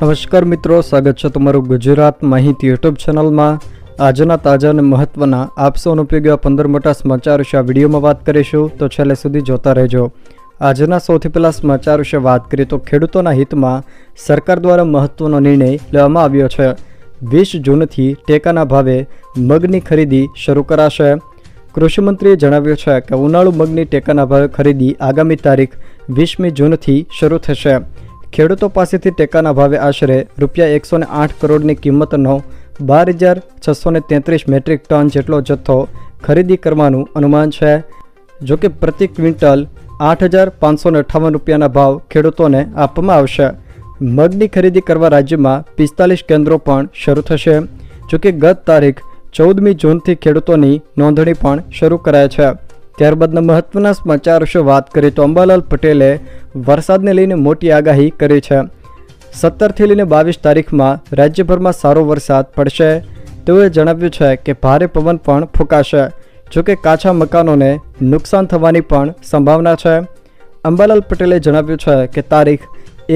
નમસ્કાર મિત્રો, સ્વાગત છે તમારું ગુજરાત માહિતી યુટ્યુબ ચેનલમાં. આજના તાજા અને મહત્વના આપસોનો ઉપયોગી પંદર મોટા સમાચાર વિશે આ વિડીયોમાં વાત કરીશું. તો છેલ્લે સુધી જોતા રહેજો. આજના સૌથી પહેલાં સમાચાર વિશે વાત કરીએ તો ખેડૂતોના હિતમાં સરકાર દ્વારા મહત્વનો નિર્ણય લેવામાં આવ્યો છે. વીસ જૂનથી ટેકાના ભાવે મગની ખરીદી શરૂ કરાશે. કૃષિમંત્રીએ જણાવ્યું છે કે ઉનાળુ મગની ટેકાના ભાવે ખરીદી આગામી તારીખ વીસમી જૂનથી શરૂ થશે. ખેડૂતો પાસેથી ટેકાના ભાવે આશરે રૂપિયા એકસો આઠ કરોડની કિંમતનો બાર હજાર છસો તેત્રીસ મેટ્રિક ટન જેટલો જથ્થો ખરીદી કરવાનું અનુમાન છે. જો કે પ્રતિ ક્વિન્ટલ આઠ હજાર પાંચસો અઠ્ઠાવન રૂપિયાના ભાવ ખેડૂતોને આપવામાં આવશે. મગની ખરીદી કરવા રાજ્યમાં પિસ્તાલીસ કેન્દ્રો પણ શરૂ થશે. જો કે ગત તારીખ ચૌદમી જૂનથી ખેડૂતોની નોંધણી પણ શરૂ કરાય છે. ત્યારબાદના મહત્વના સમાચાર વિશે વાત કરીએ તો અંબાલાલ પટેલે વરસાદને લઈને મોટી આગાહી કરી છે. સત્તરથી લઈને બાવીસ તારીખમાં રાજ્યભરમાં સારો વરસાદ પડશે. તેઓએ જણાવ્યું છે કે ભારે પવન પણ ફૂંકાશે, જોકે કાચા મકાનોને નુકસાન થવાની પણ સંભાવના છે. અંબાલાલ પટેલે જણાવ્યું છે કે તારીખ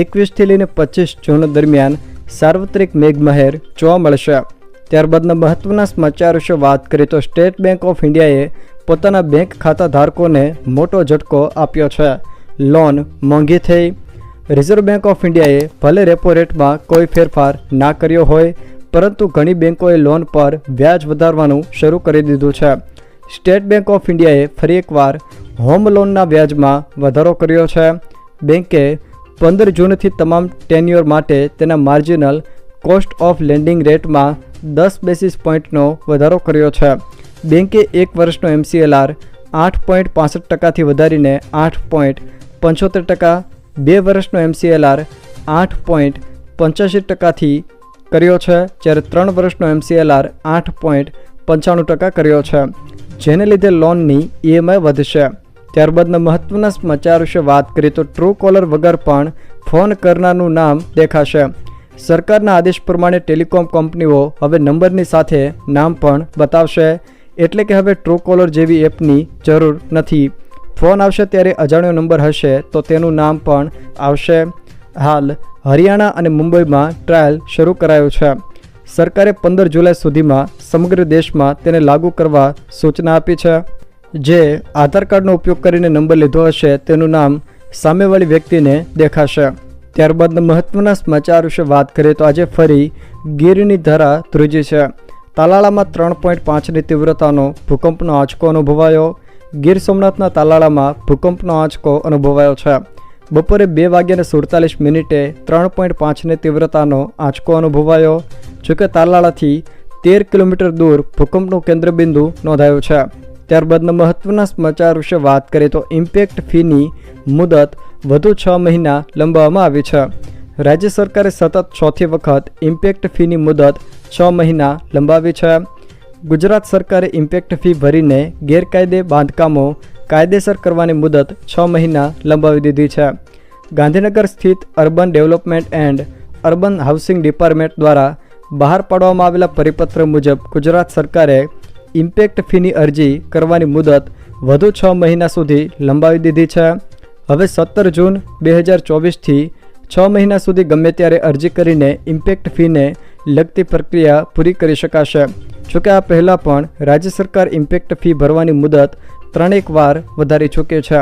એકવીસથી લઈને પચીસ જૂન દરમિયાન સાર્વત્રિક મેઘમહેર જોવા મળશે. ત્યારબાદના મહત્વના સમાચાર વિશે વાત કરીએ તો સ્ટેટ બેંક ઓફ ઇન્ડિયાએ પોતાના બેંક ખાતા ધારકોને મોટો ઝટકો આપ્યો છે. લોન મોંઘી થઈ. રિઝર્વ બેંક ઓફ ઇન્ડિયાએ ભલે રેપો રેટમાં કોઈ ફેરફાર ના કર્યો હોય, પરંતુ ઘણી બેંકોએ લોન પર વ્યાજ વધારવાનું શરૂ કરી દીધું છે. સ્ટેટ બેંક ઓફ ઇન્ડિયાએ ફરી એકવાર હોમ લોનના વ્યાજમાં વધારો કર્યો છે. બેંકે પંદર જૂનથી તમામ ટેન્યુઅર માટે તેના માર્જિનલ કોસ્ટ ઓફ લેન્ડિંગ રેટમાં દસ બેસિસ પોઈન્ટનો વધારો કર્યો છે. બેંકે એક વર્ષનો એમસીએલઆર આઠ પોઈન્ટ પાસઠ ટકાથી વધારીને આઠ પોઈન્ટ પંચોતેર ટકા, બે વર્ષનો એમસીએલઆર આઠ પોઈન્ટ પંચ્યાસી ટકાથી કર્યો છે, જ્યારે ત્રણ વર્ષનો એમસીએલઆર આઠ પોઈન્ટ પંચાણું ટકા કર્યો છે, જેને લીધે લોનની ઈએમઆઈ વધશે. ત્યારબાદના મહત્વના સમાચાર વિશે વાત કરીએ તો ટ્રુ કોલર વગર પણ ફોન કરનારનું નામ દેખાશે. સરકારના આદેશ પ્રમાણે ટેલિકોમ કંપનીઓ હવે નંબરની સાથે નામ પણ બતાવશે, એટલે કે હવે ટ્રુ કોલર જેવી એપની જરૂર નથી. ફોન આવશે ત્યારે અજાણ્યો નંબર હશે, તો તેનું નામ પણ આવશે હાલ હરિયાણા અને મુંબઈમાં ટ્રાયલ શરૂ કરાયો છે. સરકારે પંદર જુલાઈ સુધીમાં સમગ્ર દેશમાં તેને લાગુ કરવા સૂચના આપી છે. જે આધાર કાર્ડનો ઉપયોગ કરીને નંબર લીધો હશે, તેનું નામ સામેવાળી વ્યક્તિને દેખાશે. ત્યારબાદ મહત્વના સમાચાર વિશે વાત કરીએ, તો આજે ફરી ગીરની ધારા ધ્રુજી છે. તાલાળામાં ત્રણ પોઈન્ટ પાંચની તીવ્રતાનો ભૂકંપનો આંચકો અનુભવાયો. ગીર સોમનાથના તાલાળામાં ભૂકંપનો આંચકો અનુભવાયો છે. બપોરે બે વાગ્યાને સુડતાલીસ મિનિટે ત્રણ પોઈન્ટ પાંચની તીવ્રતાનો આંચકો અનુભવાયો જોકે તાલાળાથી તેર કિલોમીટર દૂર ભૂકંપનું કેન્દ્રબિંદુ નોંધાયું છે. ત્યારબાદના મહત્વના સમાચાર વિશે વાત કરીએ તો ઇમ્પેક્ટ ફીની મુદત વધુ છ મહિના લંબાવવામાં આવી છે. રાજ્ય સરકારે સતત ચોથી વખત ઇમ્પેક્ટ ફીની મુદત છ મહિના લંબાવી છે. ગુજરાત સરકારે ઇમ્પેક્ટ ફી ભરીને ગેરકાયદે બાંધકામો કાયદેસર કરવાની મુદત છ મહિના લંબાવી દીધી છે. ગાંધીનગર સ્થિત urban development and urban housing department દ્વારા બહાર પાડવામાં આવેલા પરિપત્ર મુજબ ગુજરાત સરકારે ઇમ્પેક્ટ ફીની અરજી કરવાની મુદત વધુ છ મહિના સુધી લંબાવી દીધી છે. હવે સત્તર જૂન બે હજાર ચોવીસથી છ મહિના સુધી ગમે ત્યારે અરજી કરીને ઇમ્પેક્ટ ફીને લગતી પ્રક્રિયા પૂરી કરી શકાશે. જોકે આ પહેલાં પણ રાજ્ય સરકાર ઇમ્પેક્ટ ફી ભરવાની મુદત ત્રણેક વાર વધારી ચૂકી છે.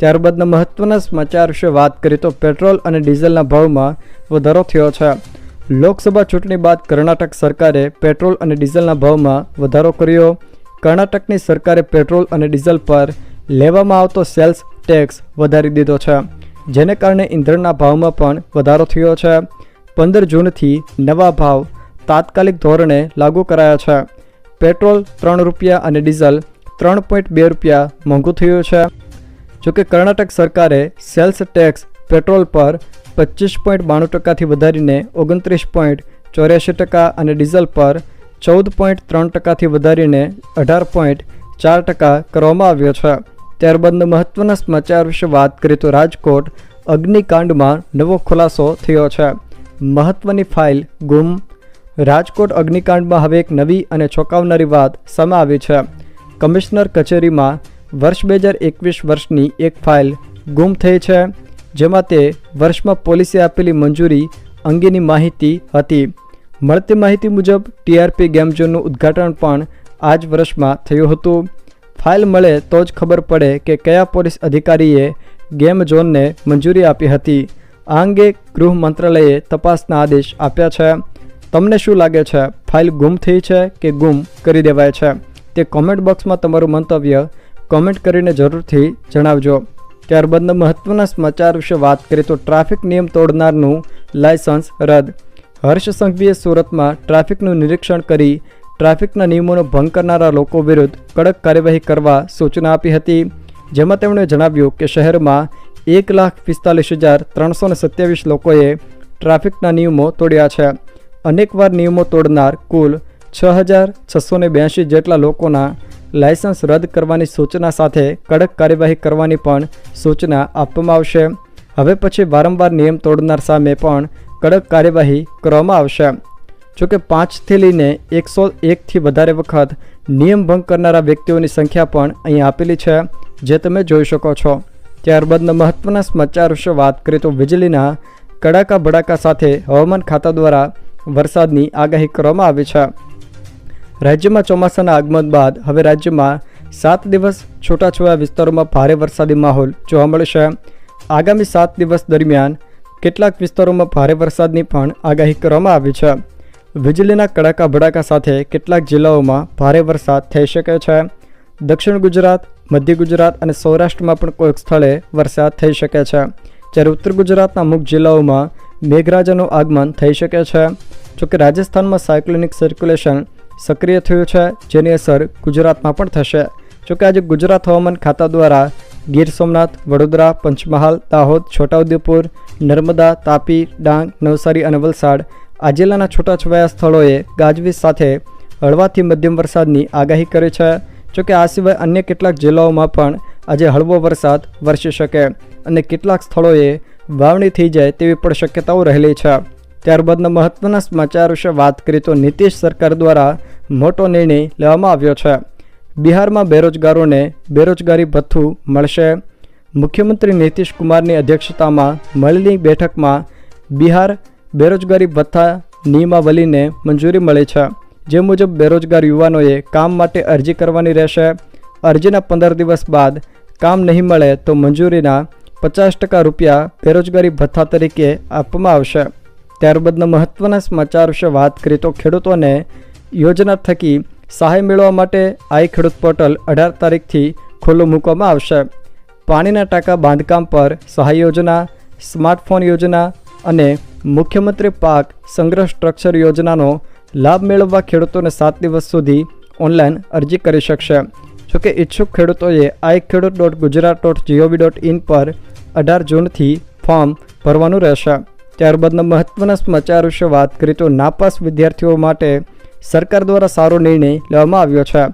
ત્યારબાદના મહત્વના સમાચાર વિશે વાત કરીએ તો પેટ્રોલ અને ડીઝલના ભાવમાં વધારો થયો છે. લોકસભા ચૂંટણી બાદ કર્ણાટક સરકારે પેટ્રોલ અને ડીઝલના ભાવમાં વધારો કર્યો. કર્ણાટકની સરકારે પેટ્રોલ અને ડીઝલ પર લેવામાં આવતો સેલ્સ ટેક્સ વધારી દીધો છે, જેને કારણે ઇંધણના ભાવમાં પણ વધારો થયો છે. પંદર જૂનથી નવા ભાવ તાત્કાલિક ધોરણે લાગુ કરાયા છે. પેટ્રોલ ત્રણ રૂપિયા અને ડીઝલ ત્રણ પોઈન્ટ બે રૂપિયા મોંઘું થયું છે. જોકે કર્ણાટક સરકારે સેલ્સ ટેક્સ પેટ્રોલ પર પચીસ પોઈન્ટ બાણું ટકાથી વધારીને ઓગણત્રીસ પોઈન્ટ ચોર્યાસી ટકા અને ડીઝલ પર ચૌદ પોઈન્ટ ત્રણ ટકાથી વધારીને અઢાર પોઈન્ટ ચાર ટકા કરવામાં આવ્યો છે. ત્યારબાદ મહત્વના સમાચાર વિશે વાત કરીએ તો રાજકોટ અગ્નિકાંડમાં નવો ખુલાસો થયો છે. મહત્વની ફાઇલ ગુમ રાજકોટ અગ્નિકાંડમાં હવે એક નવી અને ચોંકાવનારી વાત સામે આવી છે. કમિશનર કચેરીમાં વર્ષ બે હજાર એકવીસ વર્ષની એક ફાઇલ ગુમ થઈ છે, જેમાં તે વર્ષમાં પોલીસે આપેલી મંજૂરી અંગેની માહિતી હતી. મળતી માહિતી મુજબ, ટીઆરપી ગેમ ઝોનનું ઉદ્ઘાટન પણ આ જ વર્ષમાં થયું હતું. ફાઇલ મળે તો જ ખબર પડે કે કયા પોલીસ અધિકારીએ ગેમ ઝોનને મંજૂરી આપી હતી. આ અંગે ગૃહ મંત્રાલયે તપાસના આદેશ આપ્યા છે. તમને શું લાગે છે? ફાઇલ ગુમ થઈ છે કે ગુમ કરી દેવાય છે? તે કોમેન્ટ બોક્સમાં તમારું મંતવ્ય કોમેન્ટ કરીને જરૂરથી જણાવજો. ત્યારબાદના મહત્વના સમાચાર વિશે વાત કરીએ તો ટ્રાફિક નિયમ તોડનારનું લાયસન્સ રદ. હર્ષ સંઘવીએ સુરતમાં ટ્રાફિકનું નિરીક્ષણ કરી ટ્રાફિકના નિયમોનો ભંગ કરનારા લોકો વિરુદ્ધ કડક કાર્યવાહી કરવા સૂચના આપી હતી. જેમાં તેમણે જણાવ્યું કે શહેરમાં એક લાખ પિસ્તાલીસ હજાર ત્રણસો સત્યાવીસ લોકોએ ટ્રાફિકના નિયમો તોડ્યા છે. અનેકવાર નિયમો તોડનાર કુલ છ હજાર છસો ને બ્યાસી જેટલા લોકોના લાયસન્સ રદ કરવાની સૂચના સાથે કડક કાર્યવાહી કરવાની પણ સૂચના આપવામાં આવશે. હવે પછી વારંવાર નિયમ તોડનાર સામે પણ કડક કાર્યવાહી કરવામાં આવશે. જોકે પાંચથી લઈને એકસો એકથી વધારે વખત નિયમ ભંગ કરનારા વ્યક્તિઓની સંખ્યા પણ અહીં આપેલી છે, જે તમે જોઈ શકો છો. ત્યારબાદના મહત્ત્વના સમાચાર વિશે વાત કરીએ તો વીજળીના કડાકા ભડાકા સાથે હવામાન ખાતા દ્વારા વરસાદની આગાહી કરવામાં આવી છે. રાજ્યમાં ચોમાસાના આગમન બાદ હવે રાજ્યમાં સાત દિવસ છૂટાછવાયા વિસ્તારોમાં ભારે વરસાદી માહોલ જોવા મળશે આગામી સાત દિવસ દરમિયાન કેટલાક વિસ્તારોમાં ભારે વરસાદની પણ આગાહી કરવામાં આવી છે. વીજળીના કડાકા ભડાકા સાથે કેટલાક જિલ્લાઓમાં ભારે વરસાદ થઈ શકે છે. દક્ષિણ ગુજરાત, મધ્ય ગુજરાત અને સૌરાષ્ટ્રમાં પણ કોઈક સ્થળે વરસાદ થઈ શકે છે. જ્યારે ઉત્તર ગુજરાતના અમુક જિલ્લાઓમાં મેઘરાજાનું આગમન થઈ શકે છે. જોકે રાજસ્થાનમાં સાયક્લોનિક સર્ક્યુલેશન સક્રિય થયું છે, જેની અસર ગુજરાતમાં પણ થશે. જોકે આજે ગુજરાત હવામાન ખાતા દ્વારા ગીર સોમનાથ, વડોદરા, પંચમહાલ, દાહોદ, છોટાઉદેપુર, નર્મદા, તાપી, ડાંગ, નવસારી અને વલસાડ આ જિલ્લાના છૂટાછવાયા સ્થળોએ ગાજવીજ સાથે હળવાથી મધ્યમ વરસાદની આગાહી કરી છે. જોકે આ સિવાય અન્ય કેટલાક જિલ્લાઓમાં પણ આજે હળવો વરસાદ વરસી શકે અને કેટલાક સ્થળોએ વાવણી થઈ જાય તેવી પણ શક્યતાઓ રહેલી છે. ત્યારબાદના મહત્વના સમાચાર વિશે વાત કરીએ તો નીતિશ સરકાર દ્વારા મોટો નિર્ણય લેવામાં આવ્યો છે. બિહારમાં બેરોજગારોને બેરોજગારી ભથ્થું મળશે. મુખ્યમંત્રી નીતિશ કુમારની અધ્યક્ષતામાં મળેલી બેઠકમાં બિહાર બેરોજગારી ભથ્થા નિયમાવલીને મંજૂરી મળી છે. જે મુજબ બેરોજગાર યુવાનોએ કામ માટે અરજી કરવાની રહેશે. અરજીના પંદર દિવસ બાદ કામ નહીં મળે તો મંજૂરીના પચાસ ટકા રૂપિયા બેરોજગારી ભથ્થા તરીકે આપવામાં આવશે. ત્યારબાદના મહત્ત્વના સમાચાર વિશે વાત કરીએ તો ખેડૂતોને યોજના થકી સહાય મેળવવા માટે આઈ ખેડૂત પોર્ટલ અઢાર તારીખથી ખુલ્લું મૂકવામાં આવશે. પાણીના ટાંકા બાંધકામ પર સહાય યોજના, સ્માર્ટફોન યોજના અને મુખ્યમંત્રી પાક સંગ્રહ સ્ટ્રક્ચર યોજનાનો લાભ મેળવવા ખેડૂતોને સાત દિવસ સુધી ઓનલાઈન અરજી કરી શકશે. જોકે ઈચ્છુક ખેડૂતોએ I Khedut dot Gujarat dot gov dot in પર અઢાર જૂનથી ફોર્મ ભરવાનું રહેશે. ત્યારબાદના મહત્ત્વના સમાચાર વિશે વાત કરીએ તો નાપાસ વિદ્યાર્થીઓ માટે સરકાર દ્વારા સારો નિર્ણય લેવામાં આવ્યો છે.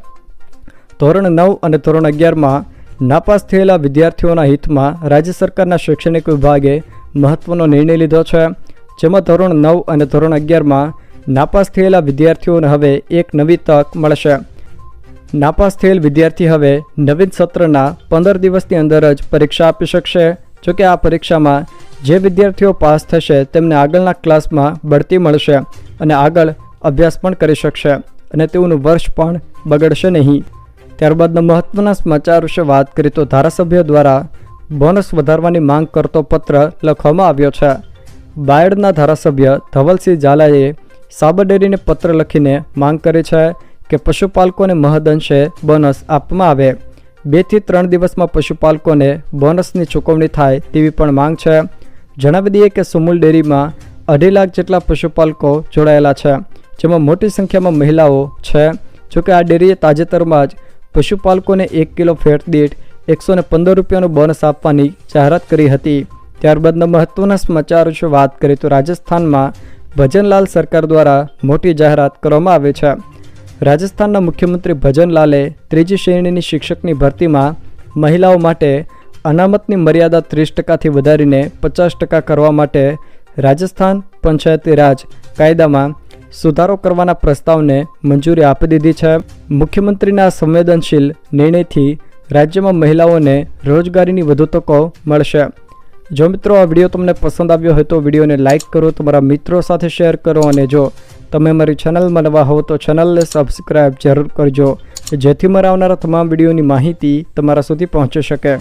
ધોરણ નવ અને ધોરણ અગિયારમાં નાપાસ થયેલા વિદ્યાર્થીઓના હિતમાં રાજ્ય સરકારના શૈક્ષણિક વિભાગે મહત્ત્વનો નિર્ણય લીધો છે. જેમાં ધોરણ નવ અને ધોરણ અગિયારમાં નાપાસ થયેલા વિદ્યાર્થીઓને હવે એક નવી તક મળશે. નાપાસ થયેલ વિદ્યાર્થી હવે નવીન સત્રના પંદર દિવસની અંદર જ પરીક્ષા આપી શકશે. જોકે આ પરીક્ષામાં જે વિદ્યાર્થીઓ પાસ થશે તેમને આગળના ક્લાસમાં બઢતી મળશે અને આગળ અભ્યાસ પણ કરી શકશે અને તેઓનું વર્ષ પણ બગડશે નહીં. ત્યારબાદના મહત્ત્વના સમાચાર વિશે વાત કરીએ તો ધારાસભ્ય દ્વારા બોનસ વધારવાની માંગ કરતો પત્ર લખવામાં આવ્યો છે. બાયડના ધારાસભ્ય ધવલસિંહ ઝાલાએ સાબરડેરીને પત્ર લખીને માંગ કરી છે કે પશુપાલકોને મહદઅંશે બોનસ આપવામાં આવે. બેથી ત્રણ દિવસમાં પશુપાલકોને બોનસની ચૂકવણી થાય તેવી પણ માંગ છે. જણાવી દઈએ કે સુમુલ ડેરીમાં અઢી લાખ જેટલા પશુપાલકો જોડાયેલા છે, જેમાં મોટી સંખ્યામાં મહિલાઓ છે. જોકે આ ડેરીએ તાજેતરમાં જ પશુપાલકોને એક કિલો ફેટ દીઠ એકસો પંદર રૂપિયાનું બોનસ આપવાની જાહેરાત કરી હતી. ત્યારબાદના મહત્ત્વના સમાચાર વિશે વાત કરીએ તો રાજસ્થાનમાં ભજનલાલ સરકાર દ્વારા મોટી જાહેરાત કરવામાં આવી છે. રાજસ્થાનના મુખ્યમંત્રી ભજનલાલે ત્રીજી શ્રેણીની શિક્ષકની ભરતીમાં મહિલાઓ માટે અનામતની મર્યાદા ત્રીસ ટકાથી વધારીને પચાસ ટકા કરવા માટે રાજસ્થાન પંચાયતી રાજ કાયદામાં સુધારો કરવાના પ્રસ્તાવને મંજૂરી આપી દીધી છે. મુખ્યમંત્રીના સંવેદનશીલ નિર્ણયથી રાજ્યમાં મહિલાઓને રોજગારીની વધુ તકો મળશે. જો મિત્રો આ વીડિયો તમને પસંદ આવ્યો હોય તો વિડીયોને લાઇક કરો, તમારા મિત્રો સાથે શેર કરો અને જો તમે મારી ચેનલમાં નવા હો તો ચેનલને સબસ્ક્રાઈબ જરૂર કરજો, જેથી મારા આવનારા તમામ વિડીયોની માહિતી તમારા સુધી પહોંચી શકે.